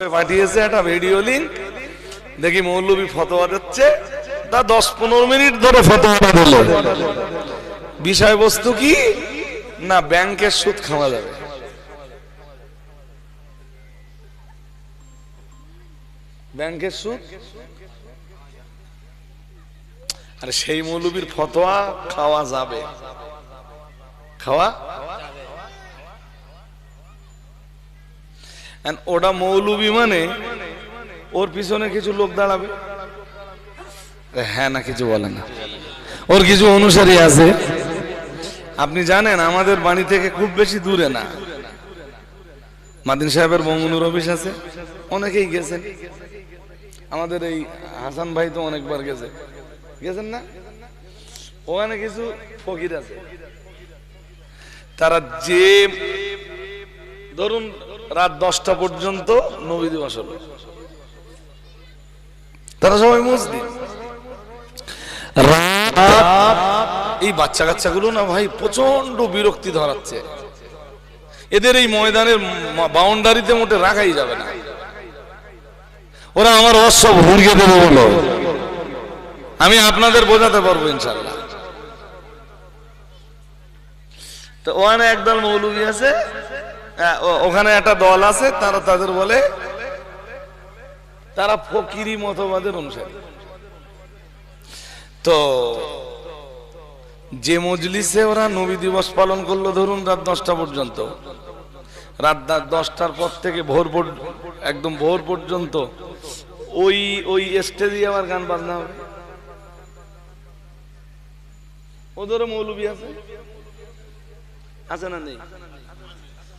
পাঠিয়েছে একটা video link দেখি মৌলবী ফতোয়া দিচ্ছে। তা দশ পনেরো মিনিট ধরে ফতোয়াটা দিল। বিষয়বস্তু কি? না, ব্যাংকের সুদ খাওয়া যাবে। ব্যাংকের সুদ? আরে সেই মৌলবীর ফতোয়া খাওয়া যাবে। খাওয়া? ওটা মৌলবি মানে ওর পিছনে কিছু লোক দাঁড়াবে। হ্যাঁ না, কিছু বলে না। ওর কিছু অনুসারী আছে। আপনি জানেন, আমাদের বাড়ি থেকে খুব বেশি দূরে না। মাদিন সাহেবের বঙ্গনুর অফিস আছে। অনেকেই গেছেন। আমাদের এই হাসান ভাই তো অনেকবার গেছে। গেছেন না? ওখানে কিছু ফকির আছে। তারা যে ধরুন রাত দশটা পর্যন্ত নবী দিবস হলো তারা সবাই মুসলিম এই বাচ্চা কাচ্চাগুলো না ভাই প্রচণ্ড বিরক্তি ধরাচ্ছে। এদের এই ময়দানের বাউন্ডারিতে মোটে রাখাই যাবে না। ওরা আমার অসব হুড়িয়ে দেবে বলো। আমি আপনাদের বোঝাতে পারব ইনশাল্লাহ তো ওখানে একদল মৌলবী আছে। ওখানে একটা দল আছে, তারা তাদের বলে, তারা ফকিরি মতবাদের অনুসারী। তো, যে মজলিসে ওরা নবী দিবস পালন করল, ধরুন রাত দশটা পর্যন্ত। রাত দশটার পর থেকে ভোর একদম ভোর পর্যন্ত, ওই ওই স্টেজে আবার গান বাজনা হবে। ওদেরও মৌলবী আছে? আছে না নেই?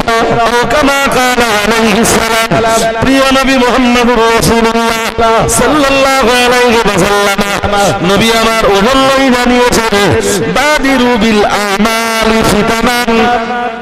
أو كما قال عليه السلام প্রিয় নবী মোহাম্মদ রাসূলুল্লাহ সাল্লাল্লাহু আলাইহি ওয়াসাল্লাম নবী আমার ওহল্লাই জানিয়েছেন বাদিরু বিল আমালি ফিতানান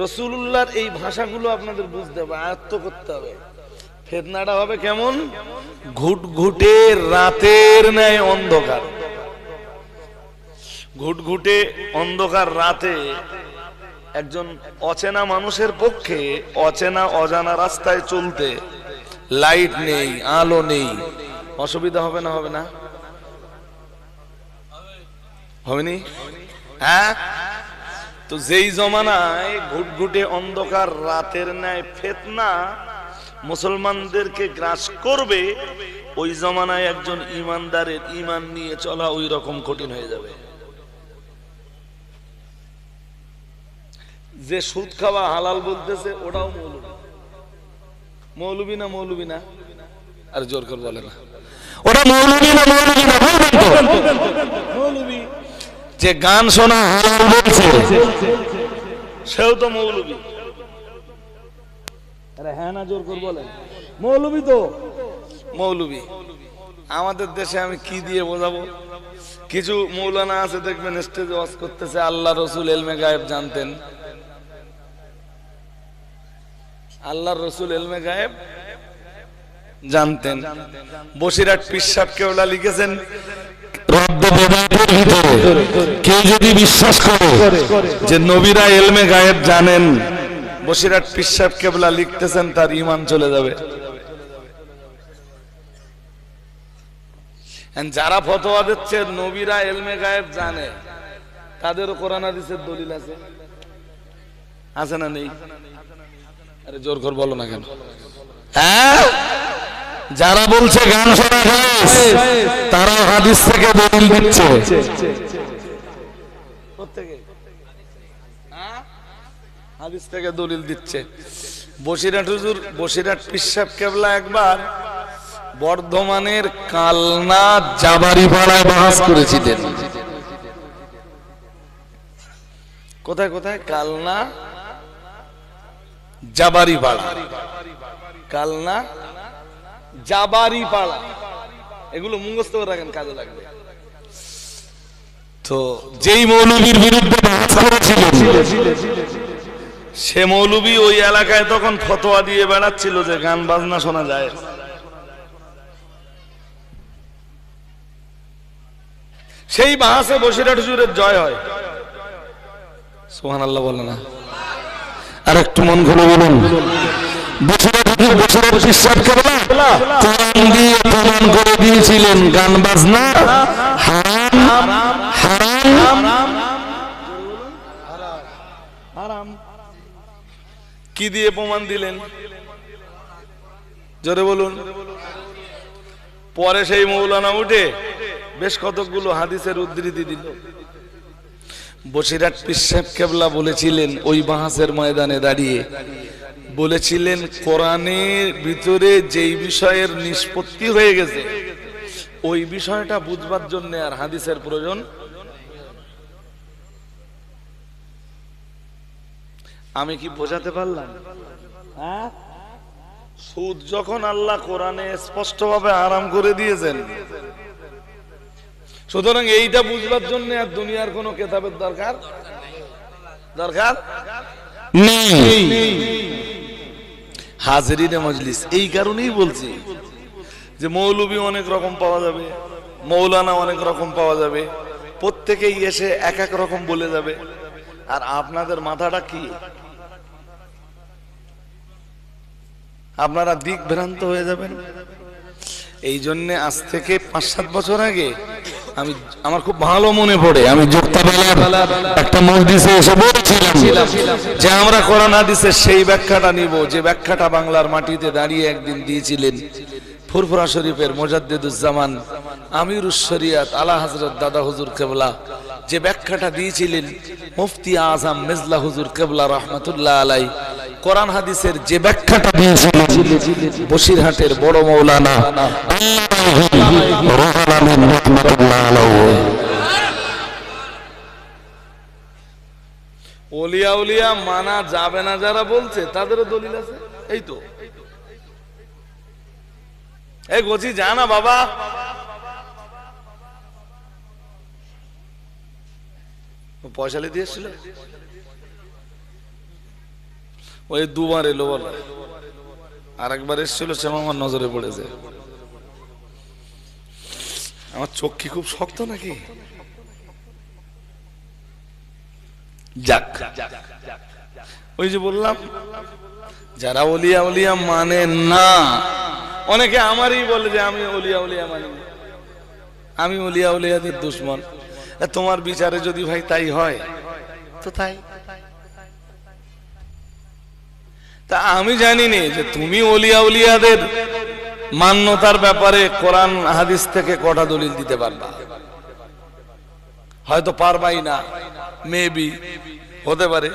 রসুল্লাহর এই ভাষাগুলো আপনাদের বুঝতে হবে, আয়ত্ত করতে হবে। ফেতনাটা হবে কেমন? ঘুটঘুটে রাতের ন্যায় অন্ধকার। ঘুটঘুটে অন্ধকার রাতে একজন অচেনা মানুষের পক্ষে অচেনা অজানা রাস্তায় চলতে লাইট নেই, আলো নেই। অসুবিধা হবে না হবে না? হবে নি? হ্যাঁ? তো যেই জমানায় ঘুটঘুটে অন্ধকার, রাতের ন্যায় ফেতনা মুসলমানদেরকে গ্রাস করবে, ওই জমানায় একজন ইমানদারের ইমান নিয়ে চলা ওই রকম কঠিন হয়ে যাবে। যে সুদ খাওয়া হালাল বলতেছে, ওটাও মৌলবী। মৌলবী না মৌলবী না? আর জোর করে বলে না। ওটা মৌলবী না মৌলবী না মৌলবী। যে গান শোনা হালাল বলছে। সেও তো মৌলবী। আরে হ্যাঁ না জোর করে বলেন। মৌলবী তো। মৌলবী। আমাদের দেশে আমি কি দিয়ে বোঝাবো? কিছু মৌলানা আছে দেখবেন স্টেজে ওয়াজ করতেছে আল্লাহ রসুল এলমে গায়েব জানতেন। আল্লাহ রসুল এলমে গায়েব জানতেন। বসিরাট পিসাব কেওলা লিখেছেন রব্দ ভিতরে। কেউ যদি বিশ্বাস করে যে নবীরা এলমে গায়েব জানেন বসিরাট পিসাব কেবলা লিখতেছেন, তার ইমান চলে যাবে। যারা ফতোয়া দিচ্ছে, নবীরা এলমে গায়েব জানে। তাদেরও কোরআন হাদিসের দলিল আছে। আছে না নেই? আরে জোর কর বলো না কেন? হ্যাঁ? যারা বলছে গান শোনা খাস তারা হাদিস থেকে দলিল দিচ্ছে। হ্যাঁ? হাদিস থেকে দলিল দিচ্ছে। বসিরাট হুজুর বসিরাট পিসাব কেবলা একবার বর্ধমানের কালনা জাবারি পাড়ায় বাস করেছিলেন। কোথায় কোথায়? কালনা জাবারি পাড়া কালনা জাবারি পাড়া এগুলো মুখস্থ করে রাখেন, কাজে লাগবে। তো যেই মৌলবীর বিরুদ্ধে সে মৌলবী ওই এলাকায় তখন ফতোয়া দিয়ে বেড়াচ্ছিল যে গান বাজনা শোনা যায়। সেই বাহাসে বসিরহাট হুজুরের জয় হয়। সোহান আল্লাহ বলে না। আর একটু মন খুলে বলুন। কি দিয়ে প্রমাণ দিলেন? জোরে বলুন। পরে সেই মৌলানা উঠে বেশ কতকগুলো হাদিসের উদ্ধৃতি দিল। বসিরাট পিসাব কেবলা বলেছিলেন, ওই বাহাসের ময়দানে দাঁড়িয়ে বলেছিলেন কোরআনের ভিতরে যেই বিষয়ের নিষ্পত্তি হয়ে গেছে ওই বিষয়টা বুঝবার জন্য আর হাদিসের প্রয়োজন আমি কি বোঝাতে পারলাম? হ্যাঁ? সুদ যখন আল্লাহ কোরআনে স্পষ্টভাবে আরাম করে দিয়েছেন সুতরাং এইটা বুঝবার জন্য আর দুনিয়ার কোনো কেতাবের দরকার? দরকার? নেই। হাজরিনে মজলিস, এই কারণেই বলছি যে মৌলবী অনেক রকম পাওয়া যাবে, মৌলানা অনেক রকম পাওয়া যাবে, প্রত্যেকেই এসে এক এক রকম বলে যাবে। আর আপনাদের মাথাটা কি? আপনারা দিক ভ্রান্ত হয়ে যাবেন। এই জন্যে আজ থেকে পাঁচ সাত বছর আগে আমি, আমার খুব ভালো মনে পড়ে। আমি যোক্তাবেলার একটা মসজিদে এসে বলছিলাম যে আমরা কোরআন হাদিসের সেই ব্যাখ্যাটা নিব, যে ব্যাখ্যাটা বাংলার মাটিতে দাঁড়িয়ে একদিন দিয়েছিলেন ফুরফুরা শরীফের মোজাদ্দেদুজ্জামান আমিরুস শরিয়াত আলা হজরত দাদা হুজুর কেবলা, যে ব্যাখ্যাটা দিয়েছিলেন, মুফতি আজম মেজলা হুজুর কেবলা রহমতুল্লাহ আলাই কোরআন হাদিসের যে ব্যাখ্যাটা দিয়েছিলেন, বসিরহাটের বড় মৌলানা আলাইহি। ওলিয়া মানা যাবে না যারা বলছে, তাদেরও দলিল আছে? এই তো। এই বাবা। পয়সা এসেছিল? ওই দুবার এলো বলো। আর একবার এসেছিল, সে আমার নজরে পড়েছে। আমার চোখ কি খুব শক্ত নাকি? যাক। ওই যে বললাম, যারা ওলিয়া উলিয়া মানে না, অনেকে আমারই বলে যে আমি ওলিয়া উলিয়া মানি আমি ওলিয়া উলিয়াদের দুশ্মন। তোমার বিচারে যদি ভাই তাই হয়, তো তাই। তা আমি জানি নে যে তুমি ওলিয়া উলিয়াদের মান্যতার ব্যাপারে কোরআন হাদিস থেকে কটা দলিল দিতে পারবা? হয়তো পারবাই না মেবি হতে পারে।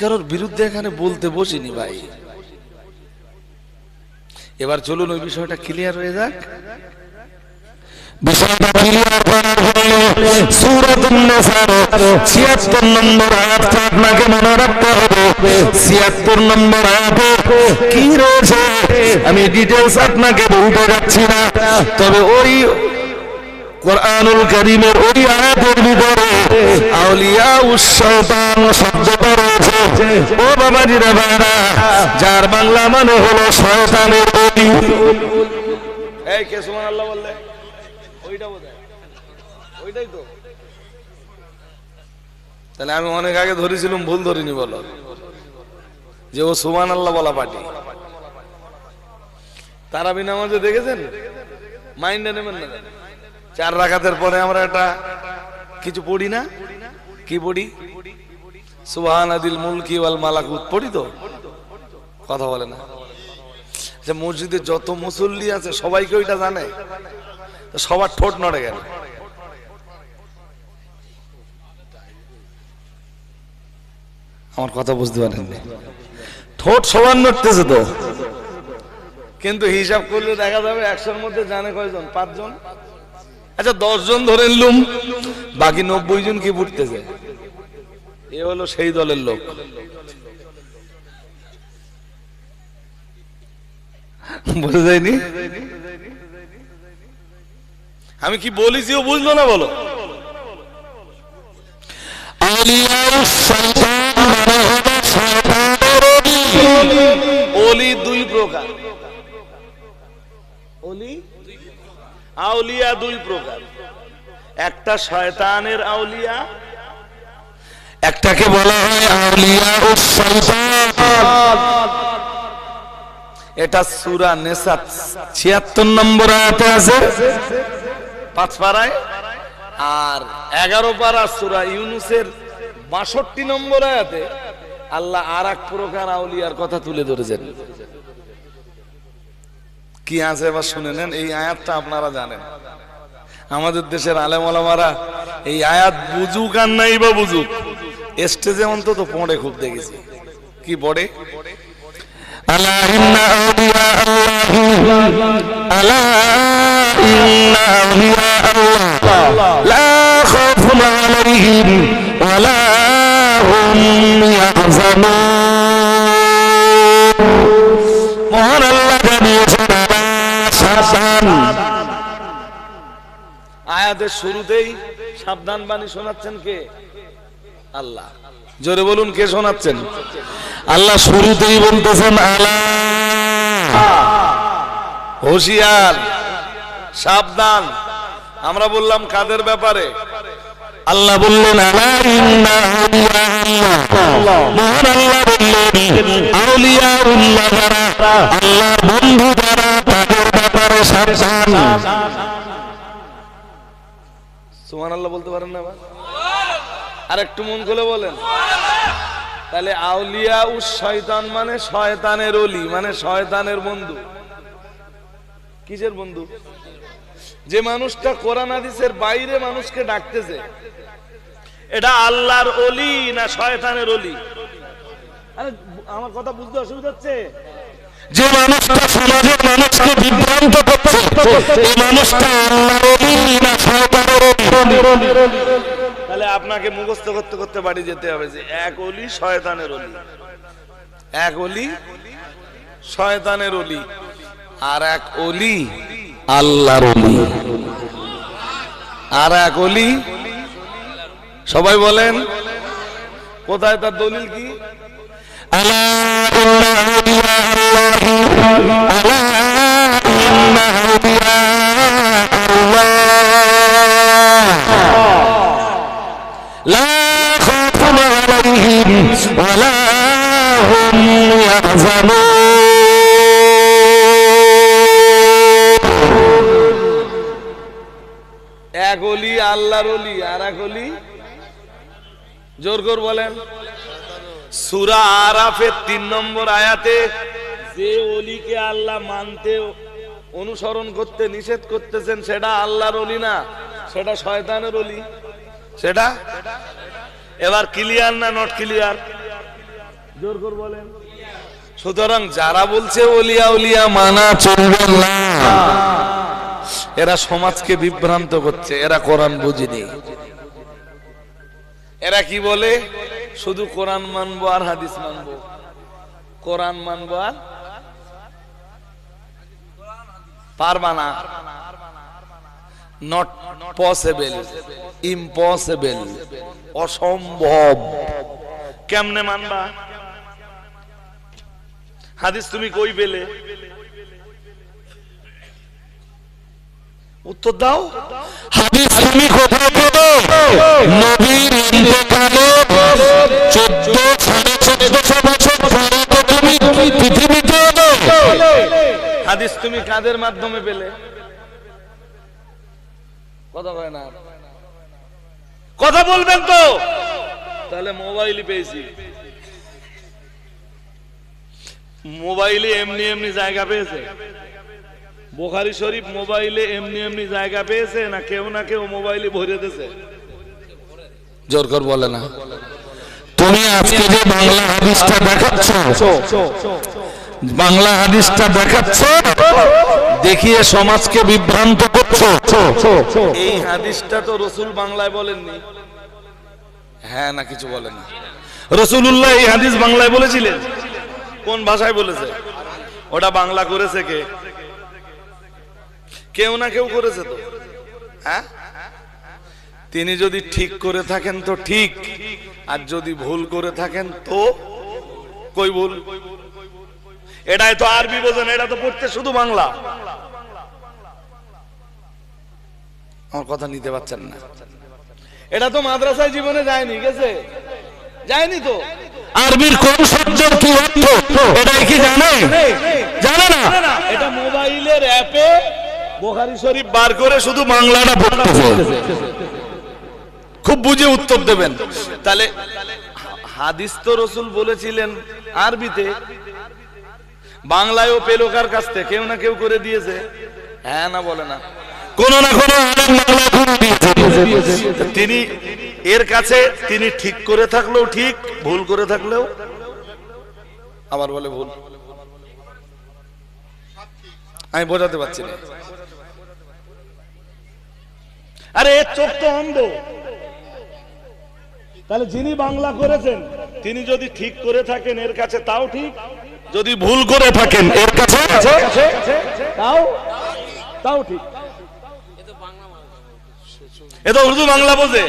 কারোর বিরুদ্ধে এখানে বলতে বসিনি ভাই। এবার চলুন ওই বিষয়টা ক্লিয়ার হয়ে যাক। বিষয়টা ক্লিয়ার করার 76 নম্বর আপনাকে মনে রাখতে হবে। 76 নম্বর আয়াতে কি রয়েছে? আমি ডিটেইলস আপনাকে বলতে যাচ্ছি না। তবে ওই কোরআনুল কারীমের ওই আয়াতের ভিতরে আউলিয়া উশাইতান শব্দটা রয়েছে। ও বাবাজিরা ভাইরা যার বাংলা মানে হলো শয়তানের বলি। এই কে সুমান আল্লাহ বললে? ওইটা বোধহয়। ওইটাই তো। তাহলে আমি অনেক আগে ধরেছিলাম, ভুল ধরিনি বলো। যে ও সুমান আল্লাহ বলা পার্টি। তারাবি নামাজে দেখেছেন? মাইন্ডে নেবেন না। চার রাখাতের পরে আমরা একটা কিছু পড়ি না? কি পড়ি? সুবহান আদিল মুলকি ওয়াল মালাকুত। পড়ি তো? কথা বলে না। মসজিদে যত মুসল্লি আছে, সবাইকে ওইটা জানে। সবার ঠোঁট নড়ে গেল আমার কথা বুঝতে পারেননি। ঠোঁট সবার নড়তেছে তো। কিন্তু হিসাব করলে দেখা যাবে একশোর মধ্যে জানে কয়জন? পাঁচজন? আচ্ছা দশজন ধরে নিলুম বাকি নব্বই জন কি ফুটতেছে এ হলো সেই দলের লোক। বুঝে যায়নি? আমি কি বলেছি ও বুঝলো না বলো? অলি দুই প্রকার। অলি? আউলিয়া দুই প্রকার। একটা শয়তানের আউলিয়া একটাকে বলা হয় আউলিয়া ও শয়তান। এটা সুরা নেসাত ছিয়াত্তর নম্বর আয়াতে আছে। পাঁচ পাড়ায় আর এগারো পাড়া সুরা ইউনুসের বাষট্টি নম্বর আয়াতে আল্লাহ আর এক প্রকার আউলিয়ার কথা তুলে ধরেছেন। কি আছে এবার শুনে নেন, এই আয়াতটা আপনারা জানেন। আমাদের দেশের আলেম ওলামারা এই আয়াত বুঝুক আর নাই বা বুঝুক, স্টেজে অন্তত পড়ে খুব দেখেছি। কি পড়ে? আল্লাহ। আলা ইন্না আউলিয়া আল্লাহ। মহান আল্লাহ জানিয়েছেন সাবধান আয়াতের শুরুতেই সাবধান বাণী শোনাচ্ছেন কে? আল্লাহ। জোরে বলুন কে শোনাচ্ছেন? আল্লাহ শুরুতেই বলতেছেন আলা। হুশিয়ার সাবধান। আমরা বললাম কাদের ব্যাপারে? আল্লাহ বললেন আলা আল্লাহ। বললেন আউলিয়া উল্লাহ যারা আল্লাহর বন্ধু যারা তাদের ব্যাপারে সাবধান। সুমান আল্লাহ বলতে পারেন না আর একটু মন খুলে বলেন। তাহলে আউলিয়া উস শয়তান মানে শয়তানের অলি মানে শয়তানের বন্ধু। কিসের বন্ধু? যে মানুষটা কোরআন হাদিসের বাইরে মানুষকে ডাকতেছে এটা আল্লাহর অলি না শয়তানের অলি আরে আমার কথা বুঝতে অসুবিধা হচ্ছে। যে মানুষটা সমাজের মানুষকে বিভ্রান্ত করছে এই মানুষটা আল্লাহর ওলি না শয়তানের ওলি? তাহলে আপনাকে মুখস্থ করতে করতে বাড়ি যেতে হবে যে এক অলি শয়তানের অলি এক অলি শয়তানের অলি আর এক অলি আল্লাহর অলি আর এক অলি। সবাই বলেন কোথায় তার দলিল কি? আলা আল্লাহ জোর কর বলেন। সুরা আরাফের তিন নম্বর আয়াতে, যে অলিকে আল্লাহ মানতে অনুসরণ করতে নিষেধ করতেছেন, সেটা আল্লাহর অলি না, সেটা শয়তানের অলি সেটা? এবার ক্লিয়ার না নট ক্লিয়ার জোর কর বলেন। সুতরাং যারা বলছে অলিয়া উলিয়া মানা চলবে না, এরা সমাজকে বিভ্রান্ত করছে, এরা কোরআন বুঝিনি। এরা কি বলে? শুধু কোরআন মানবো আর হাদিস মানবো। কোরআন মানবো আর পারবা না। নট পসিবল ইম্পসিবল অসম্ভব। কেমনে মানবা? হাদিস তুমি কই পেলে? উত্তর দাও। হাদিস তুমি কোথায় পেলে? নবীর চোদ্দ, সাড়ে চোদ্দশো বছর পরে তুমি পৃথিবীতে হাদিস তুমি কাদের মাধ্যমে পেলে? কথা না। কথা বলবেন তো। তাহলে মোবাইলই পেয়েছি। মোবাইলে এমনি এমনি জায়গা পেয়েছে? বোখারি শরীফ মোবাইলে এমনি এমনি জায়গা পেয়েছে না কেউ না কেউ মোবাইলে ভরে দিয়েছে? জোর কর বলে না। তুমি আজকে যে বাংলা হাদিসটা দেখাচ্ছ বাংলা হাদিসটা দেখাচ্ছ দেখিয়ে সমাজকে বিভ্রান্ত করছ। এই হাদিসটা তো রসুল বাংলায় বলেননি। হ্যাঁ না কিছু বলেন না। রসুল্লাহ এই হাদিস বাংলায় বলেছিলেন। কোন ভাষায় বলেছে? ওটা বাংলা করেছে কে? কেউ না কেউ করেছে তো। হ্যাঁ? তিনি যদি ঠিক করে থাকেন তো ঠিক আর যদি ভুল করে থাকেন তো কই ভুল? এটাই তো আরবি বোঝেন এটা তো পড়তে শুধু বাংলা। আমার কথা নিতে পারছেন না। এটা তো মাদ্রাসায় জীবনে যায়নি গেছে? যায়নি তো? আরবির কোন শব্দের কি অর্থ? এটাই কি জানে? জানে না। এটা মোবাইলের অ্যাপে বোখারি শরীফ বার করে শুধু বাংলাটা পড়তেছে খুব বুঝে উত্তর দেবেন। তাহলে হাদিস তো রসুল বলেছিলেন আরবিতে। বাংলায়ও পেল কার কাছ থেকে কেউ না কেউ করে দিয়েছে। হ্যাঁ না বলে না। কোন না কোন তিনি এর কাছে তিনি ঠিক করে থাকলেও ঠিক ভুল করে থাকলেও আবার বলে ভুল। আমি বোঝাতে পারছি না। আরে এর চোখ তো অন্ধ। তাহলে যিনি বাংলা করেছেন তিনি যদি ঠিক করে থাকেন এর কাছে তাও ঠিক? যদি ভুল করে থাকেন এর কাছে? তাও? তাও ঠিক। এ তো উর্দু বাংলা বোঝে।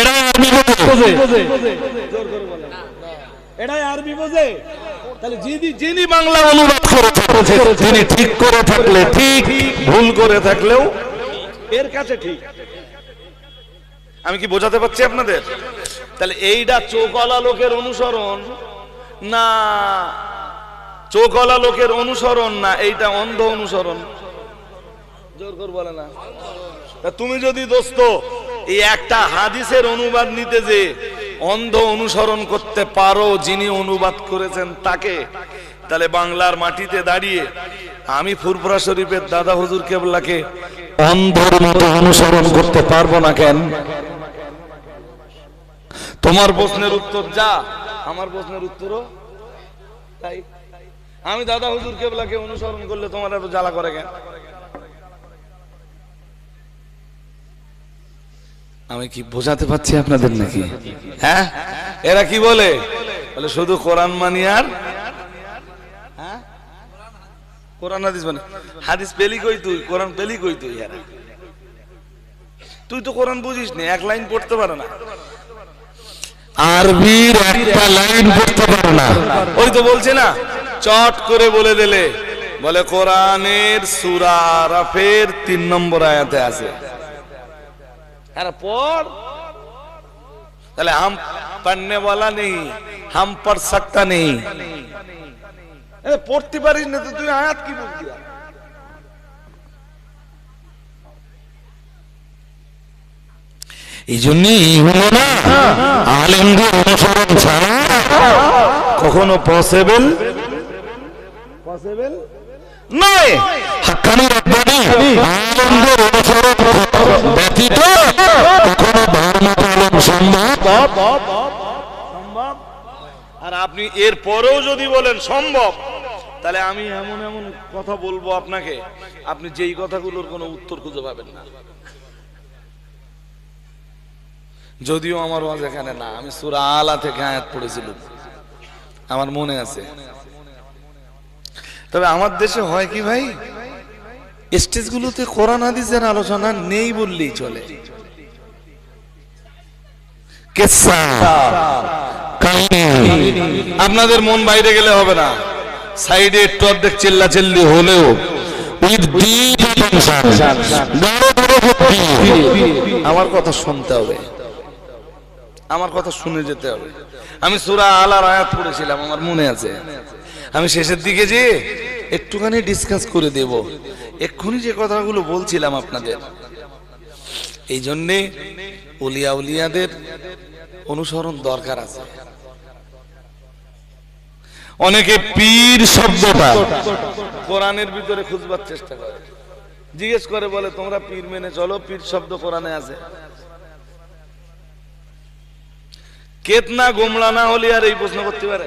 এটা আরবি বোঝে। এটাই আরবি বোঝে। তাহলে যিনি যিনি বাংলা অনুবাদ করেছে তিনি ঠিক করে থাকলে ঠিক। ভুল করে থাকলেও এর কাছে ঠিক। আমি কি বোঝাতে পারছি আপনাদের? তাহলে এইটা চোখওয়ালা লোকের অনুসরণ না চোখওয়ালা লোকের অনুসরণ না, এইটা অন্ধ অনুসরণ। জোর করে বলে না। তুমি যদি দোস্ত এই একটা হাদিসের অনুবাদ নিতে যে অন্ধ অনুসরণ করতে পারো যিনি অনুবাদ করেছেন তাকে, তাহলে বাংলার মাটিতে দাঁড়িয়ে আমি ফুরফুরা শরীফের দাদা হুজুর কেবলাকে অন্ধের মতো অনুসরণ করতে পারব না কেন? তোমার প্রশ্নের উত্তর যা, আমার প্রশ্নের উত্তরও তাই। আমি দাদা হুজুর কেবলাকে অনুসরণ করলে তোমার এত জ্বালা করে কেন? আমি কি বোঝাতে পারছি আপনাদের নাকি? হ্যাঁ? এরা কি বলে? বলে শুধু কোরআন মানি আর? হ্যাঁ? কোরআন হাদিস মানে হাদিস পেলি কই তুই? কোরআন পেলি কই তুই এরা? তুই তো কোরআন বুঝিস নি এক লাইন পড়তে পারে না আরবির একটা লাইন পড়তে পারে না ওই তো বলছে না চট করে বলে দিলে বলে কোরআনের সূরা আরাফের তিন নম্বর আয়াতে আছে আরে পড় তাহলে হাম পড়নে वाला नहीं हम पढ़ सकता नहीं এ পড়তে পারিস না তো তুই আয়াত কি বলতি এই জন্যই হলো না আলেমদের অনুসরণ ছাড়া কখনো পসিবল পসিবল নয়। হাক্কানি রব্বানি আলেমদের অনুসরণ ব্যতীত কখনো ধর্ম পালন সম্ভব। সম্ভব? আর আপনি এর পরেও যদি বলেন সম্ভব তাহলে আমি এমন এমন কথা বলব আপনাকে আপনি যেই কথাগুলোর কোনো উত্তর খুঁজে পাবেন না। যদিও আমার ওয়াজ এখানে না, আমি সুরা আলা থেকে আয়াত পড়েছিলাম। আমার মনে আছে। তবে আমার দেশে হয় কি ভাই? স্টেজগুলোতে কোরআন, হাদিসের আলোচনা নেই বললেই চলে। আপনাদের মন বাইরে গেলে হবে না। সাইডে একটু অর্ধেক চিল্লা চিল্লি হলেও আমার কথা শুনতে হবে। আমার কথা শুনে যেতে হবে। আমি সুরা আলার আয়াত পড়েছিলাম, আমার মনে আছে। আমি শেষের দিকে যে একটুখানি ডিসকাস করে দেব। এক্ষুনি যে কথাগুলো বলছিলাম আপনাদের এই জন্যে উলিয়া উলিয়াদের অনুসরণ দরকার আছে। অনেকে পীর শব্দটা কোরআনের ভিতরে খুঁজবার চেষ্টা করে। জিজ্ঞেস করে বলে, তোমরা পীর মেনে চলো, পীর শব্দ কোরআনে আছে। কেতনা গোমলা না হলে আর এই প্রশ্ন করতে পারে?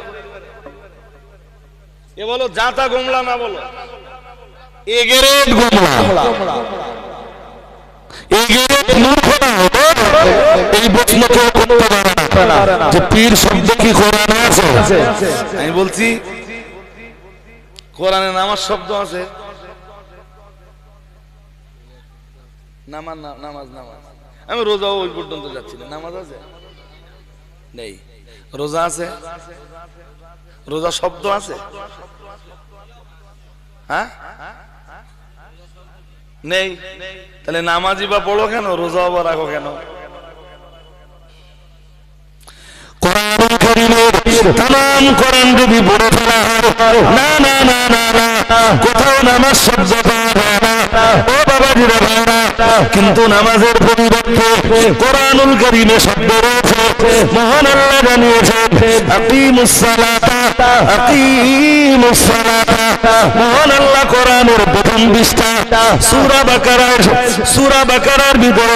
এ বলো জাতা গোমলা না বলো? এগেরেট গোমলা। এগেরেট মূর্খ না হলো এই প্রশ্ন কেউ করতে পারে না। যে পীর শব্দ কি কোরআনে আছে? আমি বলছি কোরআনে নামাজ শব্দ আছে। নামাজ নামাজ নামাজ। আমি রোজাও ওই পর্যন্ত যাচ্ছি না। নামাজ আছে? নেই। রোজা আছে? রোজা শব্দ আছে? হ্যাঁ? নেই। তাহলে নামাজি বা পড়ো কেন? রোজা আবার রাখো কেন? করিমের তাম কোরআন যদি পড়ে ফেলা হয়, না না না না না, কোথাও নামাজ পাওয়া না। ও বাবা ভাইরা কিন্তু নামাজের পরিবর্তে কোরআনুল করিমে শব্দ রয়েছে। মহান আল্লাহ জানিয়েছেন আকিমুস সালাতা। মহান আল্লাহ কোরআনের প্রথম পৃষ্ঠা সূরা বাকারার সূরা বাকারার ভিতরে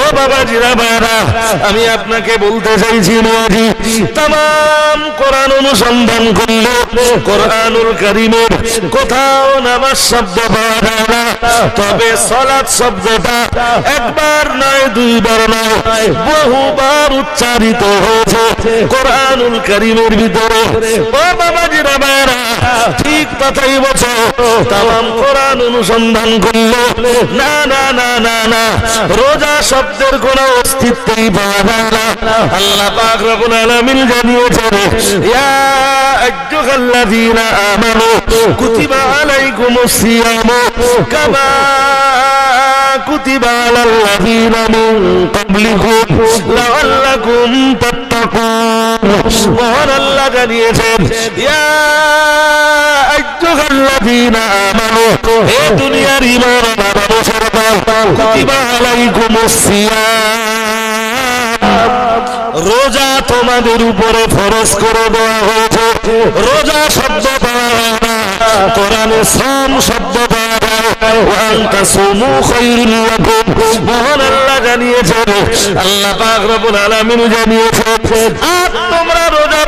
ও বাবা জিরা বাবা আমি আপনাকে বলতে চাইছি তাম কোরআন অনুসন্ধান করলে কোরআনুল করিমের কোথাও নামাজ শব্দ তবে শব্দটা একবার নয়, দুইবার নয়, বহুবার উচ্চারিত হয়েছে কোরআনুল করিমের ভিতরে। ও বাবা জিরা বাবা ঠিক কথাই বলছো তাম কোরআন অনুসন্ধান করল না না না না না, রোজা শব্দের কোন অস্তিত্বই পাওয়া যায় না আল্লাহ পাক রব্বুল আলামিন জানিয়েছেন, ইয়া আইয়ুহাল্লাযীনা আমানু কুতিবা আলাইকুমুস সিয়ামু কামা কুতিবা আলাল্লাযীনা মিন ক্বাবলিকুম লাআল্লাকুম তাত্তাকুন। আল্লাহ জানিয়েছেন দুনিয়ার রোজা তোমাদের উপরে ফরজ করে দেওয়া হয়েছে। রোজা শব্দ কোরআনে সাম শব্দ পাওয়া যায় ওয়ান তাসুমু খায়রুল লাকুম মহান আল্লাহ জানিয়েছেন, আল্লাহ পাক রব্বুল আলামিন জানিয়েছেন তোমরা রোজা